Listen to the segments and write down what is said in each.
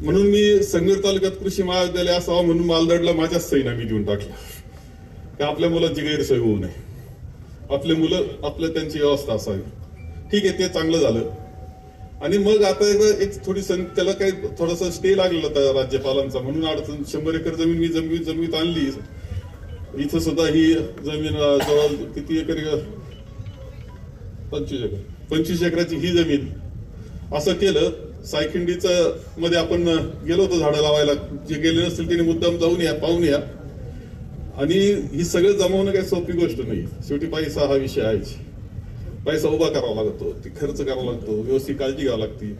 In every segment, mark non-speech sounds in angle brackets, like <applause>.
म्हणून मी संगमेर तालुक्यात कृषी महाविद्यालय असावं म्हणून मालदडला माझ्याच सैना मी देऊन टाकला. की आपल्या मुलाची गैरसोय होऊ नये. आपले मुलं आपलं त्यांची व्यवस्था असावी. ठीक आहे ते चांगलं झालं. आणि मग आता एक थोडी सं त्याला काही थोडासा स्टे लागलेला होता राज्यपालांचा. म्हणून अडचण शंभर एकर जमीन मी जमीन जमीत आणली. इथं सुद्धा ही जमीन जवळ किती एकर पंचवीस एकर. पंचवीस एकराची ही जमीन. असं केलं. सायखिंडीचं मध्ये आपण गेलो होतो झाडं लावायला. जे गेले नसतील त्यांनी मुद्दाम जाऊन या पाहून या. आणि ही सगळं जमवणं काही सोपी गोष्ट नाही. शेवटी पैसा हा विषय आहेच. पैसा उभा करावा लागतो. ती खर्च करावा लागतो. व्यवस्थित काळजी घ्यावी लागते.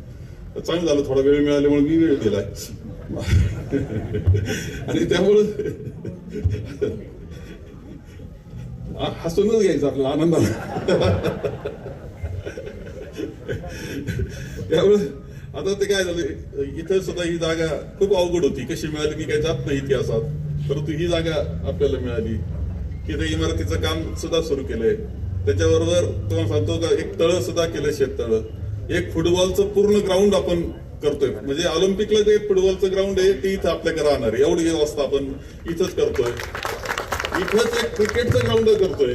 चांगलं झालं थोडा वेळ मिळाल्यामुळे मी वेळ दिला <laughs> आणि त्यामुळं हसूनच घ्यायचं आपल्याला आनंदाला <laughs> त्यामुळे आता ते काय झालं इथं सुद्धा ही जागा खूप अवघड होती. कशी मिळाली मी काही जात नाही इतिहासात परंतु ही जागा आपल्याला मिळाली. की त्या इमारतीचं काम सुद्धा सुरू केलंय. त्याच्याबरोबर तुम्हाला सांगतो का एक तळ सुद्धा केलं शेततळ. एक फुटबॉलचं पूर्ण ग्राउंड आपण करतोय. म्हणजे ऑलिम्पिकला जे फुटबॉलचं ग्राउंड आहे ते इथं आपल्याकडे राहणार आहे. एवढी व्यवस्था आपण इथंच करतोय. इथंच एक क्रिकेटचं ग्राउंड करतोय.